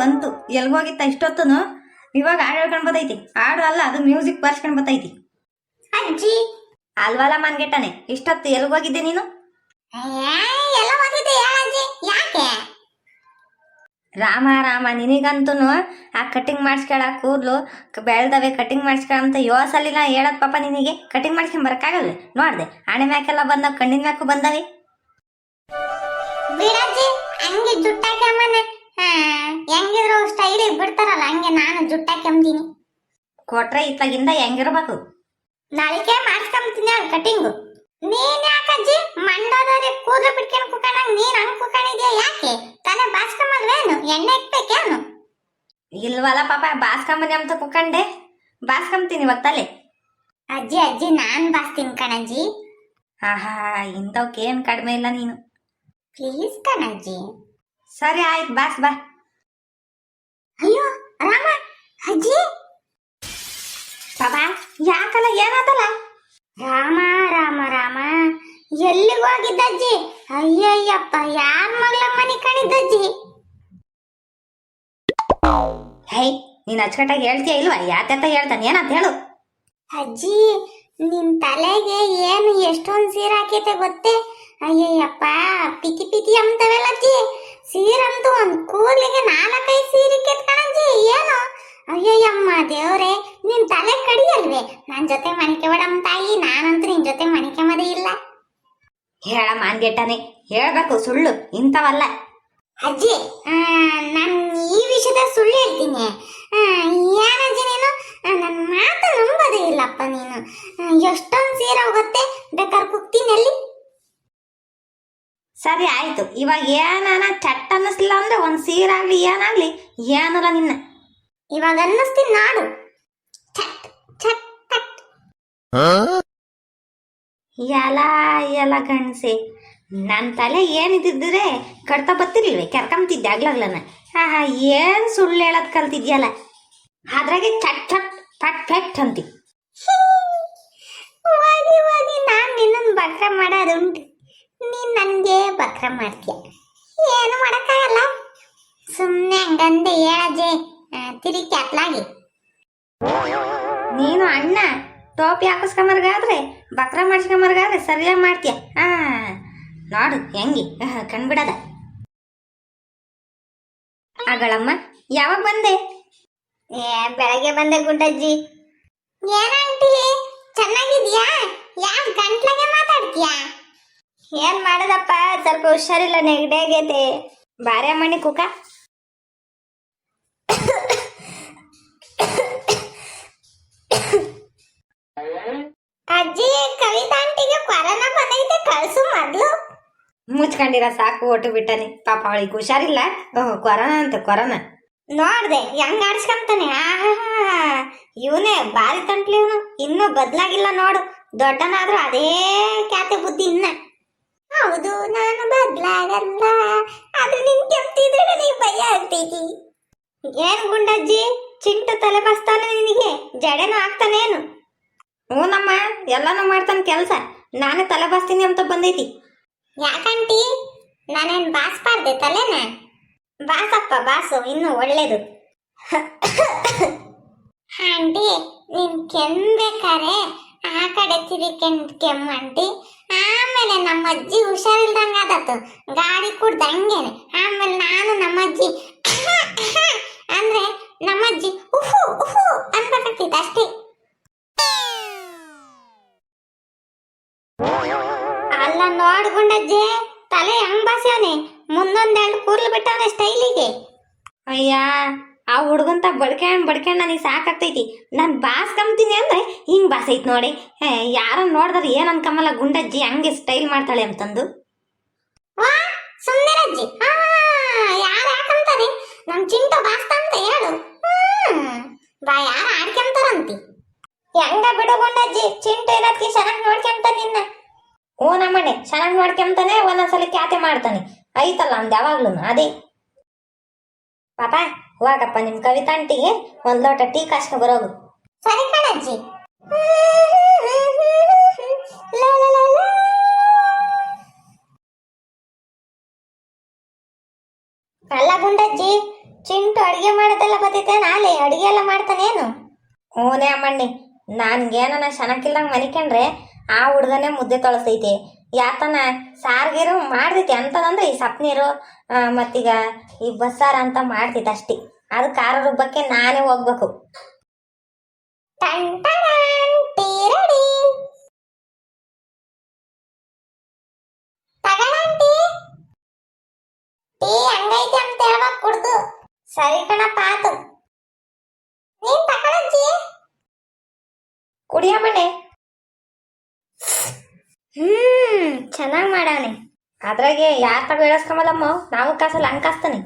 ಬಂತು. ಎಲ್ಗೋಗಿತ್ತ ಇಷ್ಟೊತ್ತನು? ಇವಾಗ ಹಾಡು ಹೇಳ್ಕೊಂಡ್ ಬತ್ತೈತಿ ಹಾಡು ಅಲ್ಲ ಅದು ಮ್ಯೂಸಿಕ್ ಬರ್ಸ್ಕೊಂಡ್ ಬತ್ತೈತಿ ಅಜ್ಜಿ. ಅಲ್ವಲ್ಲ ಮನ್ಗೆಟ್ಟನೆ ಇಷ್ಟೊತ್ತು ಎಲ್ಗೋಗಿದ್ದೆ ನೀನು? ರಾಮ ರಾಮ ನಿನಗಂತೂ ಆ ಕಟಿಂಗ್ ಮಾಡಿಸ್ಕೊಳ ಕೂದಲು ಬೆಳ್ದವೆ ಕಟಿಂಗ್ ಮಾಡಿಸ್ಕೊಳ ಅಂತ ಯೋಸಲಿಲ್ಲ ಹೇಳದ್ ಪಾಪ ನಿನಗೆ. ಕಟಿಂಗ್ ಮಾಡಿಸ್ಕೊಂಡ್ ಬರಕ್ಕಾಗಲ್ಲ ನೋಡ್ದೆ ಹಣೆ ಮ್ಯಾಕೆಲ್ಲ ಬಂದವು ಕಣ್ಣಿನ ಮ್ಯಾಕು ಬಂದವೆ. ಹಂಗೆ ಹಾ ಬಿಡ್ತಾರಲ್ಲ ಹಂಗೆ ನಾನು ಜುಟ್ಟಾಕ್ಯಂತೀನಿ ಕೊಟ್ರೆ ಇತ್ತಾಗಿಂದ ಹೆಂಗಿರ್ಬೇಕು? ನಾಳಿಕೆ ಮಾಡಿಸ್ಕೊಂತೀನಿ ಕಟಿಂಗು. ನೀನ್ ಯಾಕಜ್ಜಿ ಮಂಡೋದವ್ರಿಗೆ ಕೂದಲು ಬಿಡ್ಕೊಂಡು ಕುಕ್ಕಣಂಗ್ ನೀನ್ ಹಂಗ್ ಕುಕಣಿದ್ಯಾ ಯಾಕೆ? ತಲೆ ಬಾಸ್ಕೊಂಬಲ್ವೇನು ಎಣ್ಣೆ ಇಕ್ಬೇಕೇನು ಇಲ್ವಲ್ಲ ಪಾಪ ಬಾಸ್ಕೊಂಬನಿ ಅಂತ ಕುಕಂಡೆ ಬಾಸ್ಕೊಂತೀನಿ ಒತ್ತಲೆ ಅಜ್ಜಿ ಅಜ್ಜಿ ನಾನ್ ಬಾಸ್ತೀನಿ ಕಣಜ್ಜಿ. ಆಹಾ ಇಂಥವ್ಕೇನ್ ಕಡಿಮೆ ಇಲ್ಲ ನೀನು. ಪ್ಲೀಸ್ ಕಣಜ್ಜಿ. ಸರಿ ಆಯ್ತು ಬಾಸ್ ಬಾ. ಅಯ್ಯೋ ರಾಮ ಅಜ್ಜಿ. ಬಾಬಾ ಯಾಕಲ್ಲ ಏನಾದಲ್ಲ ರಾಮ ರಾಮ ರಾಮ. ಎಲ್ಲಿಗೆ ಹೋಗಿದ್ದಜ್ಜಿ ಅಯ್ಯಯ್ಯಪ್ಪ ಯಾರ ಮಗಳ ಮನೆ ಕಣಿದ್ದಜ್ಜಿ ಹೇ ನೀನ್ ಅಚ್ಚಕಟ್ಟಾಗಿ ಹೇಳ್ತೀಯ ಇಲ್ವಾ? ಯಾತ್ಯಾತ ಹೇಳ್ತಾನೆ ಏನಂತ ಹೇಳು. ಅಜ್ಜಿ ನಿನ್ ತಲೆಗೆ ಏನು ಎಷ್ಟೊಂದು ಸೀರೆ ಹಾಕೈತೆ ಗೊತ್ತೇ? ಅಯ್ಯಯ್ಯಪ್ಪ ಪಿತಿ ಪಿತಿ ಅಂತವೆಲ್ಲ ಅಜ್ಜಿ. ಸೀರಂತೂ ಒಂದ್ ಕೂದಲಿಗೆ ನಾಲ್ಕೈದು ಸೀರೆ ಕೆತ್ಕಣಂಜಿ ಏನು? ಅಯ್ಯಯ್ಯಮ್ಮ ದೇವ್ರೆ ನಿನ್ ತಲೆ ಕಡಿಯಲ್ವೇ? ನನ್ ಜೊತೆ ಮಣಿಕೆ ಬಿಡಮ್ ತಾಯಿ ನಾನಂತೂ ನಿನ್ ಜೊತೆ ಮಣಿಕೆ ಮದಿ ಇಲ್ಲ. ಹೇಳ ಮಾನ್ಗೆಟ್ಟನೆ ಹೇಳ್ಬೇಕು ಸುಳ್ಳು ಇಂಥವಲ್ಲ. ಅಜ್ಜಿ ನಾನು ಈ ವಿಷಯದ ಸುಳ್ಳು ಹೇಳ್ತೀನಿ. ಆ, ಏನಜ್ಜಿ ನೀನು? ನನ್ನ ಮಾತು ನಂಬೋದೇ ಇಲ್ಲಪ್ಪ ನೀನು. ಎಷ್ಟೊಂದು ಸೀರೆ ಹೋಗುತ್ತೆ ಬೇಕಾದ್ರೆ ಕುಕ್ತಿನಲ್ಲಿ ಸರಿ ಆಯಿತು. ಇವಾಗ ಏನಾನ ಚಟ್ ಅನ್ನಿಸ್ಲಿಲ್ಲ ಅಂದ್ರೆ ಒಂದು ಸೀರಾಗ್ಲಿ ಏನಾಗ್ಲಿ ಏನಲ್ಲ ನಿನ್ನ. ಇವಾಗ ಅನ್ನಿಸ್ತೀನಿ ನಾಡು. ಛಟ್ ಛಟ್ ಛಟ್. ಎಲ್ಲ ಎಲ್ಲ ಗಂಡ್ಸೆ. ನನ್ನ ತಲೆ ಏನಿದ್ದಿದ್ರೆ ಕಡ್ತಾ ಬತ್ತಿರ್ಲಿಲ್ವೇ ಕರ್ಕೊಂತಿದ್ದೆ ಆಗ್ಲಾಗ್ಲನ ಹಾ ಹಾ ಏನ್ ಸುಳ್ಳು ಹೇಳದ್ ಕಲ್ತಿದ್ಯಲ್ಲ. ಅದ್ರಾಗೆ ಚಟ್ ಚಟ್ ಪಟ್ ಪೆಟ್ ಅಂತಿ ಹೋಗಿ ಹೋಗಿ ನಾನು ನಿನ್ನನ್ನು ಬಕ್ರ ಮಾಡೋದುಂಟು ನೀನು ನನಗೆ ಬಕ್ರ ಮಾಡ್ತೀಯ? ಏನು ಮಾಡೋಕ್ಕಾಗಲ್ಲ. ಸುಮ್ಮನೆ ಹಂಗಂದೆ ಹೇಳಜ್ಜೆ ತಿರುಗಿ ಕ್ಯಾತ್ಲಾಗಿ ನೀನು ಅಣ್ಣ ಟೋಪಿ ಹಾಕಿಸ್ಕೊಂಬರ್ಗಾದ್ರೆ ಬಕ್ರ ಮಾಡಿಸ್ಕೊಂಬರ್ಗಾದ್ರೆ ಸರಿಯಾಗಿ ಮಾಡ್ತೀಯ? ಹಾ ನೋಡು ಹೆಂಗಿ ಕಣ್ಬಿಡದ. ಆಗಳಮ್ಮ ಯಾವಾಗ ಬಂದೆ? ಏ ಬೆಳಗ್ಗೆ ಬಂದೆ ಗುಡ್ಡಜ್ಜಿ ಏನಾಂಟಿ ಚೆನ್ನಾಗಿದ್ಯಾ? ಯಾವ ಗಂಟ್ಲಾಗೆ ಏನ್ ಮಾಡದಪ್ಪ? ಸ್ವಲ್ಪ ಹುಷಾರಿಲ್ಲ ನೆಗಡಿ ಆಗೈತೆ. ಬಾರೆ ಮಣಿ ಕುಕ. ಅಜ್ಜಿ ಕವಿತಾಂಟಿಗೆ ಕೊರೋನಾ ಬಂದೈತೆ ಕಳ್ಸು ಮೊದ್ಲು. ಮುಚ್ಕೊಂಡಿರ ಸಾಕು ಒಟ್ಟು ಬಿಟ್ಟನಿ. ಪಾಪ ಅವಳಿಗೆ ಹುಷಾರಿಲ್ಲ. ಓಹ್ ಕೊರೋನಾ ಅಂತ ಕೊರೋನಾ. ನೋಡ್ದೆ ಹೆಂಗ್ ಆಡ್ಸ್ಕೊಂತಾನೆ? ಆಹಾ ಇವನೇ ಬಾರಿ ತಂಟ್ಲಿ ಇವನು. ಇನ್ನೂ ಬದ್ಲಾಗಿಲ್ಲ ನೋಡು. ದೊಡ್ಡನಾದ್ರೂ ಅದೇ ಖ್ಯಾತೆ ಬುದ್ಧಿ ಇನ್ನ. ಹೌದು, ನಾನು ಬದ್ಲಾಗಲ್ಲ. ಆದ್ರೆ ನಿನ್ ಕೆಮ್ತಿದ್ರೆ ನನಗೆ ಭಯ ಆಗ್ತೈತಿ. ಏನ್ ಗುಂಡಜ್ಜಿ? ಚಿಂಟು ತಲೆ ಬಸ್ತಾನೆ ನಿನಗೆ? ಜಡೆನೂ ಆಗ್ತಾನೇನು ಹ್ಞೂನಮ್ಮ ಎಲ್ಲಾನು ಮಾಡ್ತಾನೆ ಕೆಲಸ. ನಾನು ತಲೆ ಬಾಸ್ತೀನಿ ಅಂತ ಬಂದೈತಿ. ಯಾಕಂಟಿ? ನಾನೇನ್ ಬಾಸ್ಬಾರ್ದೆ ತಲೆನ? ಬಾಸಪ್ಪ, ಬಾಸು, ಇನ್ನು ಒಳ್ಳೇದು. ಆಂಟಿ, ನೀನ್ ಕೆಮ್ಬೇಕಾರೆ ಆ ಕಡೆ ತಿರಿಕೆಂಡ್ ಕೆಮ್ಮು, ಆಂಟಿ. ಆಮೇಲೆ ನಮ್ಮ ಅಜ್ಜಿ ಹುಷಾರಿಲ್ದಂಗ ಆದತ್ತು. ಗಾಡಿ ಕುಡ್ದಂಗೇನೆ. ಆಮೇಲೆ ನಾನು ನಮ್ಮ ಅಜ್ಜಿ ಅಂದ್ರೆ ನಮ್ಮ ಅಜ್ಜಿ ಉಹು ಉಹು ಅಷ್ಟೇ. ಅಲ್ಲ ನೋಡ್ಕೊಂಡಜ್ಜೆ ತಲೆ ಹೆಂಗ್ ಬಾಸ್ಯವನೆ ಮುಂದೊಂದೆರಡು ಕೂರ್ಲು ಬಿಟ್ಟವನೆ ಸ್ಟೈಲಿಗೆ ಅಯ್ಯ ಆ ಹುಡುಗಂತ ಬಡ್ಕ್ಯಾಂಡ್ ಬಡ್ಕ್ಯಾಂಡ್ ನನಗೆ ಸಾಕಾಗ್ತೈತಿ. ನಾನು ಬಾಸ್ಕಂಬ್ತೀನಿ ಅಂದ್ರೆ ಹಿಂಗೆ ಬಾಸೈತ್ ನೋಡಿ. ಯಾರ ನೋಡಿದ್ರೆ ಏನು ಅನ್ಕಮ್ಮಲ್ಲ ಗುಂಡಜ್ಜಿ ಹಂಗೆ ಸ್ಟೈಲ್ ಮಾಡ್ತಾಳೆ ಅಂತಂದು. ಆ ಯಾರು ಯಾಕಂತಾರೆ ನಮ್ಮ ಚಿಂಟು ಅಂತ ಹೇಳು. ಬಾ ಯಾರು ಆಡ್ಕೊಂತಾರಂತಿ? ಹೆಂಗ ಬಿಡುಗೊಂಡಜ್ಜಿ ಚಿಂಟ ಇರೋದಕ್ಕೆ ಚೆನ್ನಾಗಿ ನೋಡ್ಕೊಂತ ನಿನ್ನ. ಓ ನಮ್ಮನೆ ಚೆನ್ನಾಗಿ ನೋಡ್ಕೊಂತಾನೆ ಒಂದೊಂದ್ಸಲ ಖ್ಯಾತೆ ಮಾಡ್ತಾನೆ. ಐತಲ್ಲ ಅಂದ್ ಯಾವಾಗ್ಲೂ ಅದೇ. ಪಾಪ ಹೋಗಪ್ಪ ನಿಮ್ ಕವಿತಾಂಟಿಗೆ ಒಂದ್ ಲೋಟ ಟೀ ಕಾಸ್ಟ್ ಬರೋದು. ಸರಿ ಕಣಜ್ಜಿ. ಅಲ್ಲ ಗುಂಡಜ್ಜಿ ಚಿಂಟು ಅಡಿಗೆ ಮಾಡೋದೆಲ್ಲ ಬರ್ತೈತೆ ನಾಳೆ ಅಡಿಗೆ ಎಲ್ಲ ಮಾಡ್ತಾನೇನು ಹೂನೇ ಅಮ್ಮಣ್ಣಿ ನನ್ಗೇನ ಶನಕ್ಕಿಲ್ದಂಗೆ ಮನಿಕೊಂಡ್ರೆ ಆ ಹುಡ್ಗನೇ ಮುದ್ದೆ ತೊಳಸ್ತೈತಿ. ಯಾತನ ಸಾರ್ಗಿರು ಮಾಡ್ತೈತಿ ಅಂತದಂದ್ರೆ ಈ ಸಪ್ನೀರು ಆ, ಮತ್ತೀಗ ಈ ಬಸ್ಸಾರ ಅಂತ ಮಾಡ್ತೈತಿ ಅಷ್ಟೇ ಅದು ಖಾರ ರುಬ್ಬಕ್ಕೆ ನಾನೇ ಹೋಗ್ಬೇಕು ಟನ್ ಟಡನ್, ಟೀ ರೆಡಿ ತಗೊಳಂಟಿ ಟೀ ಹ್ಮ್ ಚೆನ್ನಾಗ್ ಮಾಡವನೆ ಅದ್ರಾಗೆ ಯಾರ ತಗ ಹೇಳಸ್ಕೊಂಬಲ್ಲಮ್ಮ ನಾವು ಕಾಸಲ್ಲ ಹಂಗೆ ಕಾಸ್ತಾನೆ